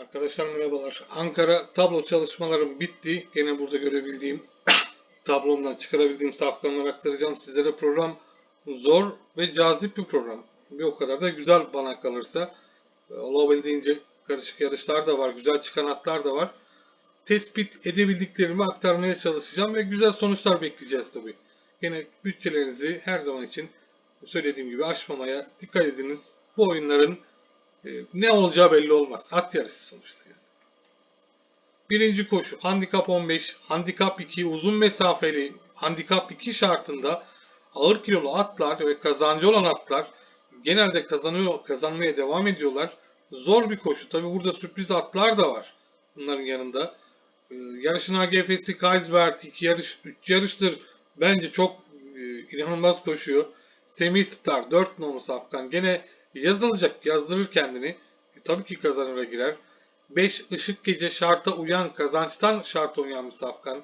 Arkadaşlar merhabalar. Ankara tablo çalışmalarım bitti. Gene burada görebildiğim tablomdan çıkarabildiğim safkanları aktaracağım sizlere. Program zor ve cazip bir program. Bir o kadar da güzel bana kalırsa. Ee, Olabildiğince karışık yarışlar da var. Güzel çıkan atlar da var. Tespit edebildiklerimi aktarmaya çalışacağım ve güzel sonuçlar bekleyeceğiz tabii. Gene bütçelerinizi her zaman için söylediğim gibi aşmamaya dikkat ediniz. Bu oyunların e, ne olacağı belli olmaz. At yarışı sonuçta yani. Birinci koşu handikap 15, handikap 2 uzun mesafeli handikap 2 şartında ağır kilolu atlar ve kazancı olan atlar genelde kazanıyor kazanmaya devam ediyorlar. Zor bir koşu. Tabi burada sürpriz atlar da var bunların yanında. Ee, yarışın AGF'si Kaisbert 2 yarış 3 yarıştır. Bence çok e, inanılmaz koşuyor. Semih Star 4 numaralı Safkan gene yazılacak yazdırır kendini. E, tabii ki kazanıra girer. 5 ışık gece şarta uyan kazançtan şarta uyan bir Safkan.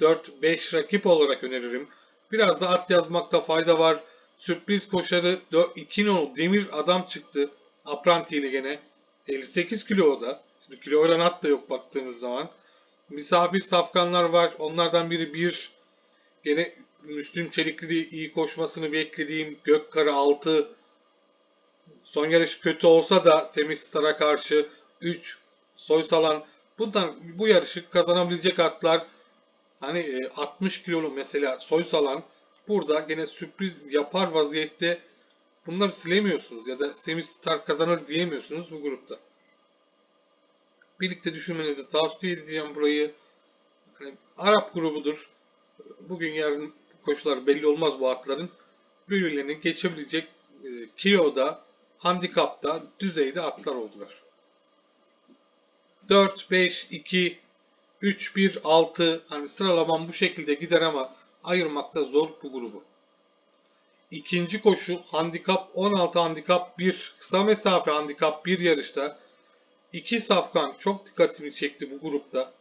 4-5 rakip olarak öneririm. Biraz da at yazmakta fayda var. Sürpriz koşarı 2 nolu demir adam çıktı. Apranti ile gene. 58 kilo o da. Şimdi kilo oran at da yok baktığımız zaman. Misafir safkanlar var. Onlardan biri 1. Gene Müslüm Çelikli iyi koşmasını beklediğim Gökkara 6. Son yarış kötü olsa da Semih Star'a karşı 3. Soysalan bundan bu yarışı kazanabilecek atlar hani e, 60 kilolu mesela Soysalan burada gene sürpriz yapar vaziyette bunları silemiyorsunuz ya da Semih Star kazanır diyemiyorsunuz bu grupta. Birlikte düşünmenizi tavsiye edeceğim burayı. Hani Arap grubudur. Bugün yarın koşular belli olmaz bu atların. Birbirlerini geçebilecek e, kiloda, handikapta, düzeyde atlar oldular. 4, 5, 2, 3, 1, 6 hani sıralamam bu şekilde gider ama ayırmakta zor bu grubu. İkinci koşu handikap 16 handikap 1 kısa mesafe handikap 1 yarışta iki safkan çok dikkatimi çekti bu grupta.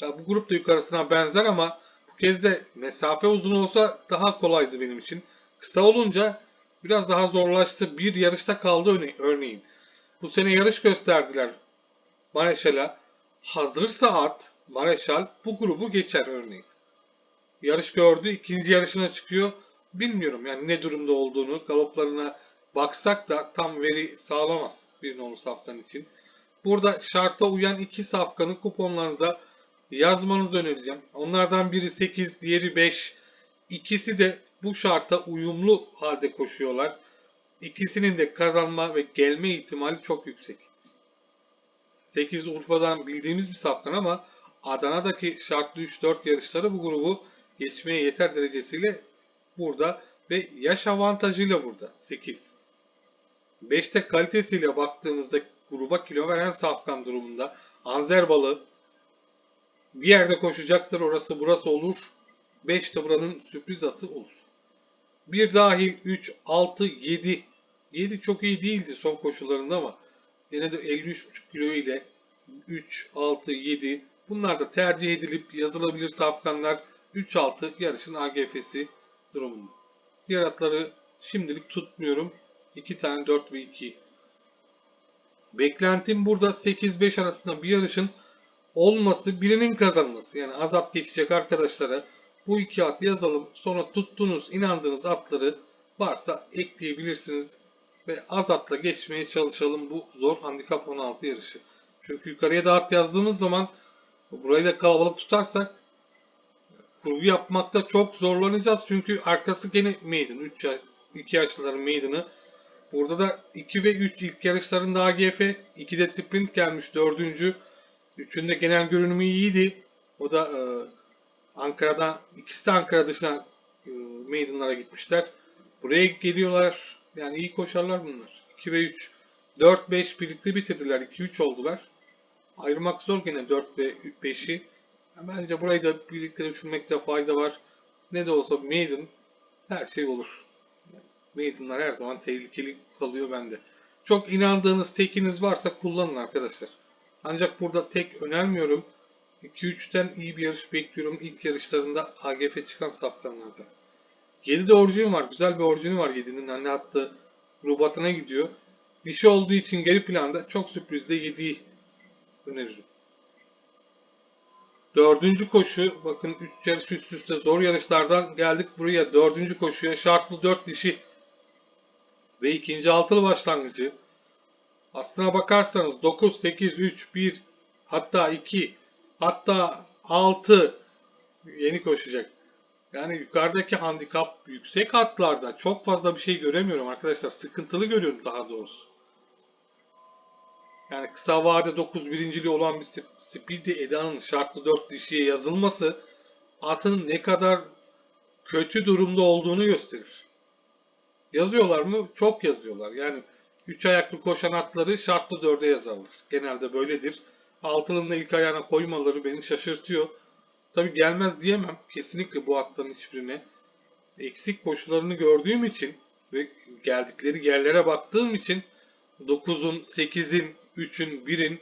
Ya bu grup da yukarısına benzer ama bu kez de mesafe uzun olsa daha kolaydı benim için. Kısa olunca biraz daha zorlaştı. Bir yarışta kaldı örne- örneğin. Bu sene yarış gösterdiler Mareşal'a. Hazırsa at Mareşal bu grubu geçer örneğin. Yarış gördü. ikinci yarışına çıkıyor. Bilmiyorum yani ne durumda olduğunu. Galoplarına baksak da tam veri sağlamaz bir nolu safkan için. Burada şarta uyan iki safkanı kuponlarınızda yazmanızı önereceğim. Onlardan biri 8, diğeri 5. İkisi de bu şarta uyumlu halde koşuyorlar. İkisinin de kazanma ve gelme ihtimali çok yüksek. 8 Urfa'dan bildiğimiz bir safkan ama Adana'daki şartlı 3-4 yarışları bu grubu geçmeye yeter derecesiyle burada ve yaş avantajıyla burada 8. 5'te kalitesiyle baktığımızda gruba kilo veren safkan durumunda Anzer balı bir yerde koşacaktır orası burası olur. 5 de buranın sürpriz atı olur. Bir dahil 3, 6, 7. 7 çok iyi değildi son koşularında ama yine de 53,5 kilo ile 3, 6, 7 bunlar da tercih edilip yazılabilir safkanlar 3, 6 yarışın AGF'si durumunda. Diğer atları şimdilik tutmuyorum. 2 tane 4 ve 2. Beklentim burada 8-5 arasında bir yarışın olması, birinin kazanması. Yani az at geçecek arkadaşlara bu iki at yazalım. Sonra tuttuğunuz, inandığınız atları varsa ekleyebilirsiniz. Ve az atla geçmeye çalışalım bu zor handikap 16 yarışı. Çünkü yukarıya da at yazdığımız zaman burayı da kalabalık tutarsak kurgu yapmakta çok zorlanacağız. Çünkü arkası gene maiden. 3 2 yaşlıların maiden'ı. Burada da 2 ve 3 ilk yarışlarında AGF, 2'de sprint gelmiş 4. Üçünde genel görünümü iyiydi. O da e, Ankara'da, ikisi de Ankara dışına e, maiden'lara gitmişler. Buraya geliyorlar. Yani iyi koşarlar bunlar. 2 ve 3. 4-5 birlikte bitirdiler. 2-3 oldular. Ayırmak zor gene 4 ve 5'i. Bence burayı da birlikte düşünmekte fayda var. Ne de olsa maiden her şey olur. Maiden'lar her zaman tehlikeli kalıyor bende. Çok inandığınız tekiniz varsa kullanın arkadaşlar. Ancak burada tek önermiyorum. 2-3'ten iyi bir yarış bekliyorum. İlk yarışlarında AGF çıkan safkanlarda. 7'de orijin var. Güzel bir orijini var 7'nin. Anne hattı grubatına gidiyor. Dişi olduğu için geri planda çok sürprizde 7'yi öneririm. Dördüncü koşu, bakın 3 yarış üst üste zor yarışlardan geldik buraya. Dördüncü koşuya şartlı 4 dişi ve ikinci altılı başlangıcı. Aslına bakarsanız 9, 8, 3, 1, hatta 2, hatta 6 yeni koşacak. Yani yukarıdaki handikap yüksek hatlarda çok fazla bir şey göremiyorum arkadaşlar. Sıkıntılı görüyorum daha doğrusu. Yani kısa vade 9 birinciliği olan bir Sp- Speedy Eda'nın şartlı 4 dişiye yazılması atın ne kadar kötü durumda olduğunu gösterir. Yazıyorlar mı? Çok yazıyorlar. Yani 3 ayaklı koşan atları şartlı 4'e yazarlar. Genelde böyledir. Altının da ilk ayağına koymaları beni şaşırtıyor. Tabi gelmez diyemem. Kesinlikle bu atların hiçbirine. Eksik koşularını gördüğüm için ve geldikleri yerlere baktığım için 9'un, 8'in, 3'ün, 1'in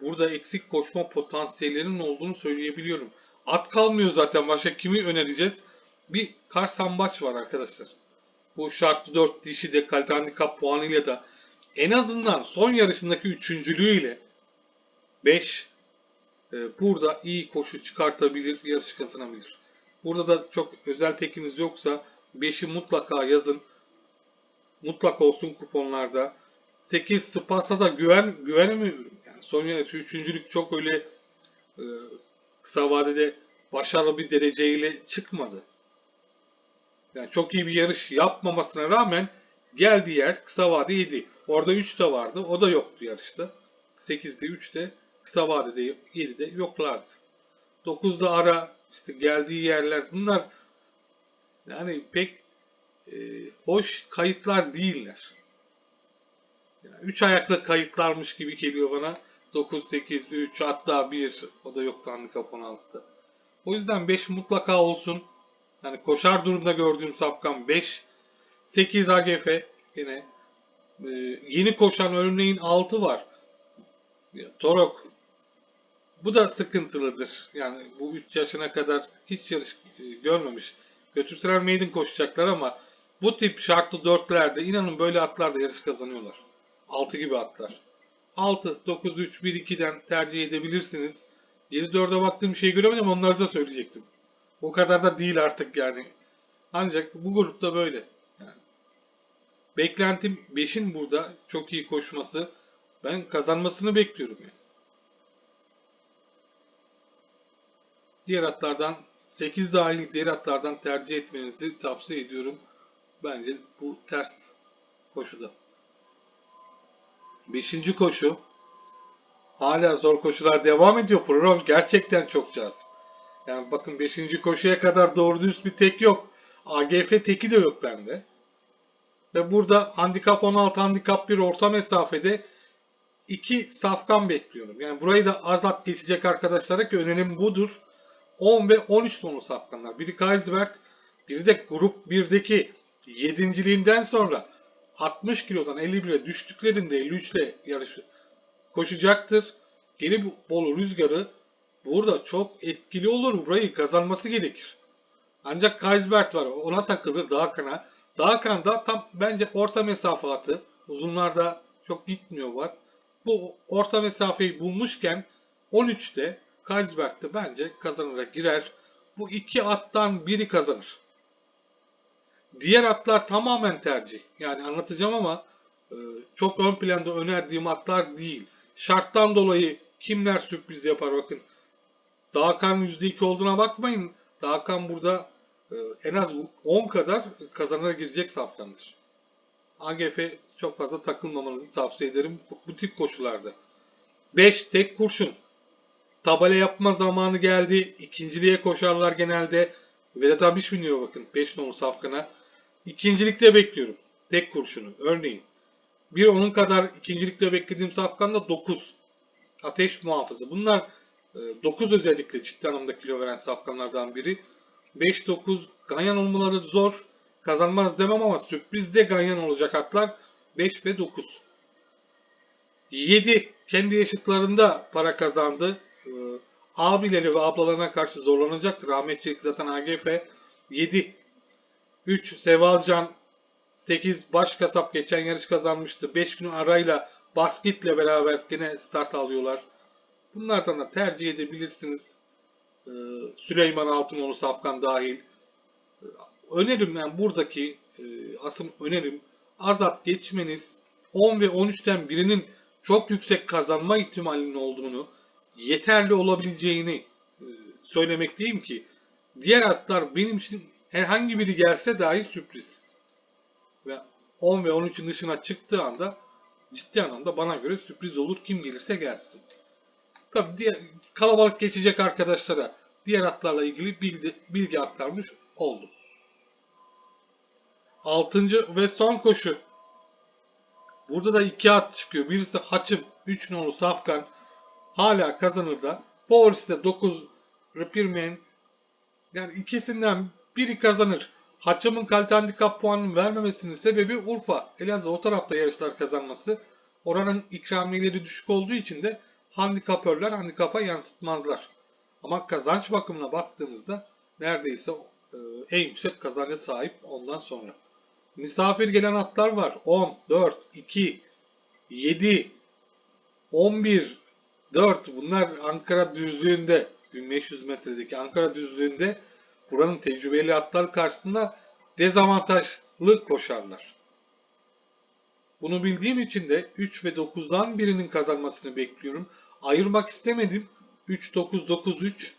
burada eksik koşma potansiyellerinin olduğunu söyleyebiliyorum. At kalmıyor zaten. Başka kimi önereceğiz? Bir Karsambaç var arkadaşlar. Bu şartlı 4 dişi de kalite handikap puanıyla da en azından son yarışındaki üçüncülüğüyle 5 e, burada iyi koşu çıkartabilir, yarış kazanabilir. Burada da çok özel tekiniz yoksa 5'i mutlaka yazın. Mutlak olsun kuponlarda. 8 Spas'a da güven güvenemiyorum. Yani son yarışı üçüncülük çok öyle e, kısa vadede başarılı bir dereceyle çıkmadı. Yani çok iyi bir yarış yapmamasına rağmen geldiği yer kısa vade 7. Orada 3 de vardı. O da yoktu yarışta. 8'de 3'te kısa vadede 7'de yoklardı. 9'da ara işte geldiği yerler bunlar yani pek e, hoş kayıtlar değiller. Yani 3 ayaklı kayıtlarmış gibi geliyor bana. 9, 8, 3 hatta 1 o da yoktu handikap 16'da. O yüzden 5 mutlaka olsun. Yani koşar durumda gördüğüm sapkan 5. 8 AGF yine. Ee, yeni koşan örneğin 6 var. Ya, Torok. Bu da sıkıntılıdır. Yani bu 3 yaşına kadar hiç yarış e, görmemiş. Götürsüler maiden koşacaklar ama bu tip şartlı dörtlerde inanın böyle atlarda yarış kazanıyorlar. 6 gibi atlar. 6, 9, 3, 1, 2'den tercih edebilirsiniz. 7-4'e baktığım şeyi göremedim onları da söyleyecektim. O kadar da değil artık yani. Ancak bu grupta böyle. Yani. Beklentim 5'in burada çok iyi koşması. Ben kazanmasını bekliyorum yani. Diğer atlardan 8 dahil diğer atlardan tercih etmenizi tavsiye ediyorum. Bence bu ters koşuda. Beşinci koşu. Hala zor koşular devam ediyor. Program gerçekten çok cazip. Yani bakın 5. koşuya kadar doğru dürüst bir tek yok. AGF teki de yok bende. Ve burada handikap 16, handikap 1 orta mesafede 2 safkan bekliyorum. Yani burayı da az at geçecek arkadaşlara ki önerim budur. 10 ve 13 tonu safkanlar. Biri Kaisbert, biri de grup 1'deki 7.liğinden sonra 60 kilodan 51'e düştüklerinde 53 ile yarışı koşacaktır. Geri bol rüzgarı burada çok etkili olur. Burayı kazanması gerekir. Ancak Kaisbert var. Ona takılır Dağkan'a. Dağkan da tam bence orta mesafe atı. Uzunlarda çok gitmiyor var. Bu orta mesafeyi bulmuşken 13'te Kaisbert de bence kazanarak girer. Bu iki attan biri kazanır. Diğer atlar tamamen tercih. Yani anlatacağım ama e, çok ön planda önerdiğim atlar değil. Şarttan dolayı kimler sürpriz yapar bakın. Dağkan %2 olduğuna bakmayın. Dağkan burada e, en az 10 kadar kazanarak girecek safkandır. AGF çok fazla takılmamanızı tavsiye ederim bu tip koşularda. 5 tek kurşun. Tabela yapma zamanı geldi. İkinciliğe koşarlar genelde. Vedat Abiş biniyor bakın 5 nolu safkana. İkincilikte bekliyorum. Tek kurşunu. Örneğin. Bir onun kadar ikincilikte beklediğim safkan da 9. Ateş muhafızı. Bunlar 9 özellikle ciddi anlamda kilo veren safkanlardan biri. 5-9 ganyan olmaları zor. Kazanmaz demem ama sürprizde ganyan olacak atlar 5 ve 9. 7 kendi yaşıtlarında para kazandı. Abileri ve ablalarına karşı zorlanacaktır. Ahmetçilik zaten AGF 7 3 Sevalcan 8 baş kasap geçen yarış kazanmıştı. 5 gün arayla basketle beraber yine start alıyorlar. Bunlardan da tercih edebilirsiniz. Ee, Süleyman Altınoğlu Safkan dahil. Ee, Önerim yani buradaki e, asıl önerim Azat geçmeniz 10 ve 13'ten birinin çok yüksek kazanma ihtimalinin olduğunu, yeterli olabileceğini e, söylemekteyim ki diğer atlar benim için herhangi biri gelse dahi sürpriz. Ve 10 ve 13'ün dışına çıktığı anda ciddi anlamda bana göre sürpriz olur kim gelirse gelsin. Tabi kalabalık geçecek arkadaşlara diğer atlarla ilgili bilgi, bilgi aktarmış oldum. Altıncı ve son koşu. Burada da iki at çıkıyor. Birisi Haçım, 3 nolu Safkan. Hala kazanır da. Favorisi de 9 Repairman. Yani ikisinden biri kazanır. Haçım'ın kalite handikap puanını vermemesinin sebebi Urfa. Elazığ o tarafta yarışlar kazanması. Oranın ikramiyeleri düşük olduğu için de handikapörler handikapa yansıtmazlar. Ama kazanç bakımına baktığımızda neredeyse e, en yüksek kazanca sahip ondan sonra. Misafir gelen atlar var. 10, 4, 2, 7, 11, 4. Bunlar Ankara düzlüğünde 1500 metredeki Ankara düzlüğünde buranın tecrübeli atlar karşısında dezavantajlı koşarlar. Bunu bildiğim için de 3 ve 9'dan birinin kazanmasını bekliyorum. Ayırmak istemedim. 3, 9, 9, 3.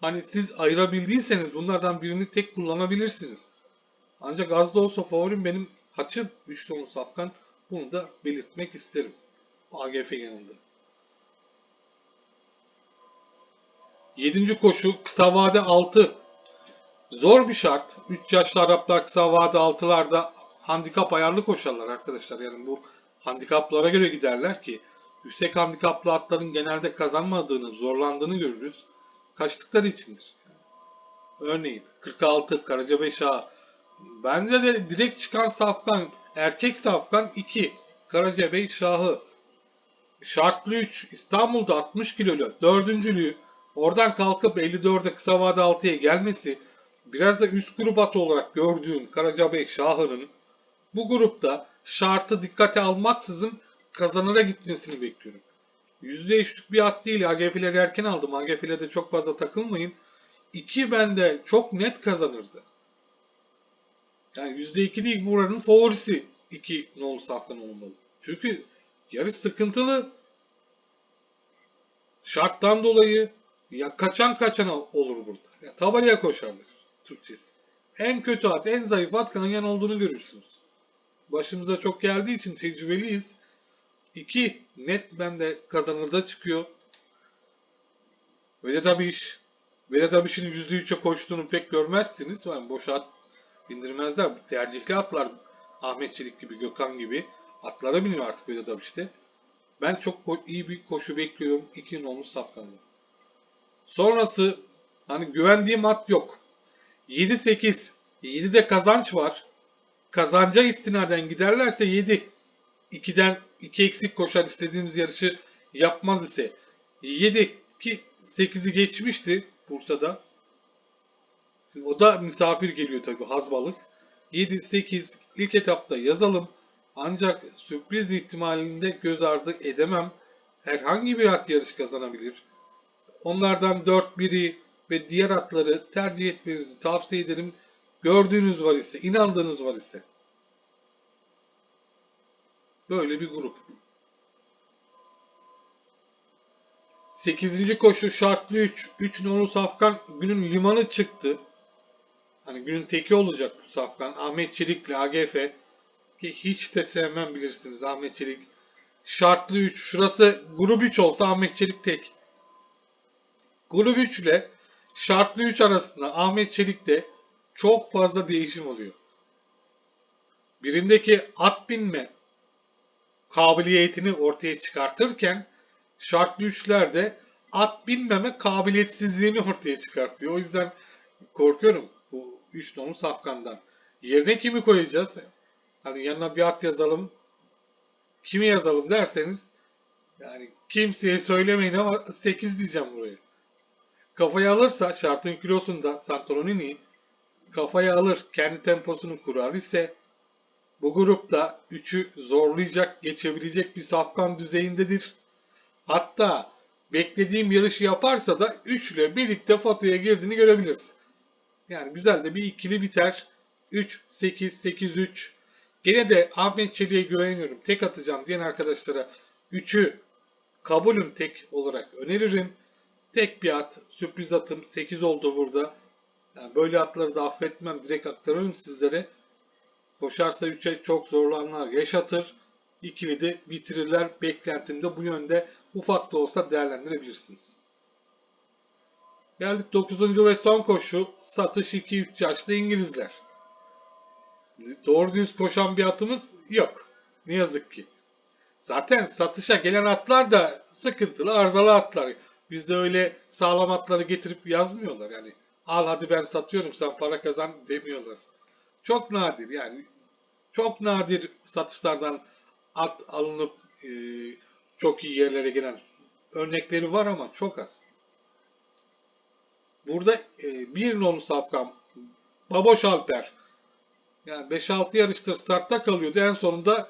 Hani siz ayırabildiyseniz bunlardan birini tek kullanabilirsiniz. Ancak az da olsa favorim benim haçım 3 tonu safkan. Bunu da belirtmek isterim. AGF yanında. 7. koşu kısa vade 6. Zor bir şart. 3 yaşlı Araplar kısa vade 6'larda handikap ayarlı koşarlar arkadaşlar. Yani bu handikaplara göre giderler ki yüksek handikaplı atların genelde kazanmadığını, zorlandığını görürüz. Kaçtıkları içindir. Örneğin 46 Karacabey Ağa. Bence de direkt çıkan safkan erkek safkan 2 Karacabey Şahı. Şartlı 3 İstanbul'da 60 kilolu dördüncülüğü oradan kalkıp 54'e kısa vade 6'ya gelmesi biraz da üst grup atı olarak gördüğüm Karacabey Şahı'nın bu grupta şartı dikkate almaksızın kazanıra gitmesini bekliyorum. %3'lük bir at değil. AGF'leri erken aldım. AGF'lerde çok fazla takılmayın. 2 bende çok net kazanırdı. Yani %2 değil buranın favorisi 2 nolu safkan olmalı. Çünkü yarış sıkıntılı. Şarttan dolayı ya kaçan kaçana olur burada. Ya, tabelaya koşarlar Türkçesi. En kötü at, en zayıf at Kanyan olduğunu görürsünüz. Başımıza çok geldiği için tecrübeliyiz. 2 net bende kazanırda çıkıyor. Vedat Abiş. Vedat Abiş'in %3'e koştuğunu pek görmezsiniz. Yani boş at bindirmezler. Tercihli atlar Ahmet Çelik gibi, Gökhan gibi atlara biniyor artık Vedat Abiş'te. Ben çok iyi bir koşu bekliyorum 2 nolu Safkan'da. Sonrası hani güvendiğim at yok. 7-8. 7'de kazanç var. Kazanca istinaden giderlerse 7. 2'den 2 eksik koşar istediğimiz yarışı yapmaz ise 7 ki 8'i geçmişti Bursa'da. Şimdi o da misafir geliyor tabii Hazbalık. 7 8 ilk etapta yazalım. Ancak sürpriz ihtimalinde göz ardı edemem. Herhangi bir at yarış kazanabilir. Onlardan 4 biri ve diğer atları tercih etmenizi tavsiye ederim. Gördüğünüz var ise, inandığınız var ise. Böyle bir grup. 8. koşu şartlı 3. 3 nolu Safkan günün limanı çıktı. Hani günün teki olacak bu Safkan. Ahmet Çelik'le AGF. Ki hiç de sevmem bilirsiniz Ahmet Çelik. Şartlı 3. Şurası grup 3 olsa Ahmet Çelik tek. Grup 3 ile şartlı 3 arasında Ahmet Çelik'te çok fazla değişim oluyor. Birindeki at binme kabiliyetini ortaya çıkartırken şartlı üçlerde at binmeme kabiliyetsizliğini ortaya çıkartıyor. O yüzden korkuyorum bu 3 nolu safkandan. Yerine kimi koyacağız? Hani yanına bir at yazalım. Kimi yazalım derseniz yani kimseye söylemeyin ama 8 diyeceğim buraya. Kafaya alırsa şartın kilosunda Santorini kafaya alır kendi temposunu kurar ise bu grupta 3'ü zorlayacak, geçebilecek bir safkan düzeyindedir. Hatta beklediğim yarışı yaparsa da 3 ile birlikte fotoya girdiğini görebiliriz. Yani güzel de bir ikili biter. 3, 8, 8, 3. Gene de Ahmet Çelik'e güveniyorum. Tek atacağım diyen arkadaşlara 3'ü kabulüm tek olarak öneririm. Tek bir at, sürpriz atım 8 oldu burada. Yani böyle atları da affetmem. Direkt aktarırım sizlere. Koşarsa 3'e çok zorlananlar yaşatır. İkili de bitirirler. Beklentim de bu yönde ufak da olsa değerlendirebilirsiniz. Geldik 9. ve son koşu. Satış 2-3 yaşlı İngilizler. Doğru düz koşan bir atımız yok. Ne yazık ki. Zaten satışa gelen atlar da sıkıntılı, arızalı atlar. Bizde öyle sağlam atları getirip yazmıyorlar. Yani al hadi ben satıyorum sen para kazan demiyorlar. Çok nadir yani. Çok nadir satışlardan at alınıp e, çok iyi yerlere gelen örnekleri var ama çok az. Burada e, bir nolu safkan Baboş Alper yani 5-6 yarıştır startta kalıyordu. En sonunda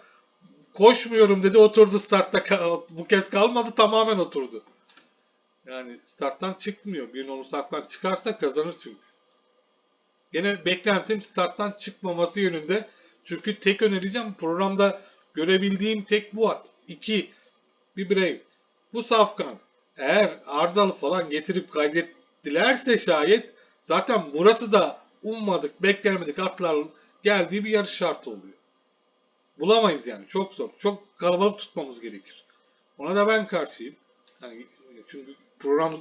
koşmuyorum dedi oturdu startta. Bu kez kalmadı tamamen oturdu. Yani starttan çıkmıyor. Bir nolu safkan çıkarsa kazanır çünkü. Gene beklentim starttan çıkmaması yönünde. Çünkü tek önereceğim programda görebildiğim tek bu at. 2. Bir brave. Bu safkan eğer arızalı falan getirip kaydettilerse şayet zaten burası da ummadık, beklemedik atların geldiği bir yarış şartı oluyor. Bulamayız yani. Çok zor. Çok kalabalık tutmamız gerekir. Ona da ben karşıyım. Yani çünkü program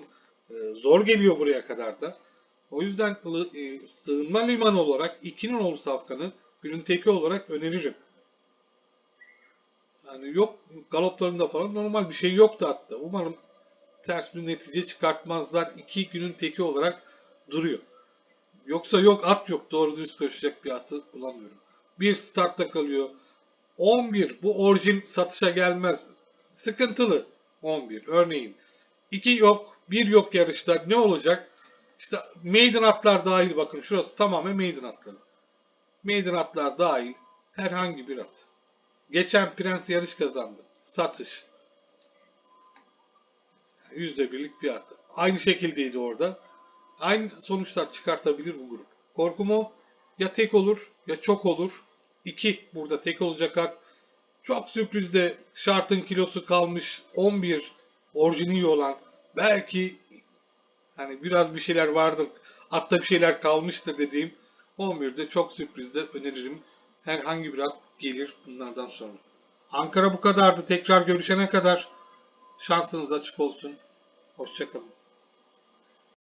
e, zor geliyor buraya kadar da. O yüzden e, sığınma limanı olarak 2'nin oğlu safkanı günün teki olarak öneririm. Yani yok galoplarında falan normal bir şey yoktu hatta. Umarım ters bir netice çıkartmazlar. 2 günün teki olarak duruyor. Yoksa yok at yok doğru düz koşacak bir atı bulamıyorum. Bir startta kalıyor. 11 bu orijin satışa gelmez. Sıkıntılı 11 örneğin. 2 yok 1 yok yarışta ne olacak? İşte maiden atlar dahil bakın şurası tamamen maiden atları. Maiden atlar dahil herhangi bir at. Geçen Prens yarış kazandı. Satış. Yüzde birlik bir at. Aynı şekildeydi orada. Aynı sonuçlar çıkartabilir bu grup. Korkumu ya tek olur ya çok olur. İki burada tek olacak at. Çok sürprizde şartın kilosu kalmış 11 orijini olan belki hani biraz bir şeyler vardır atta bir şeyler kalmıştır dediğim 11'de çok sürprizde öneririm. Herhangi bir at gelir bunlardan sonra. Ankara bu kadardı. Tekrar görüşene kadar şansınız açık olsun. Hoşçakalın.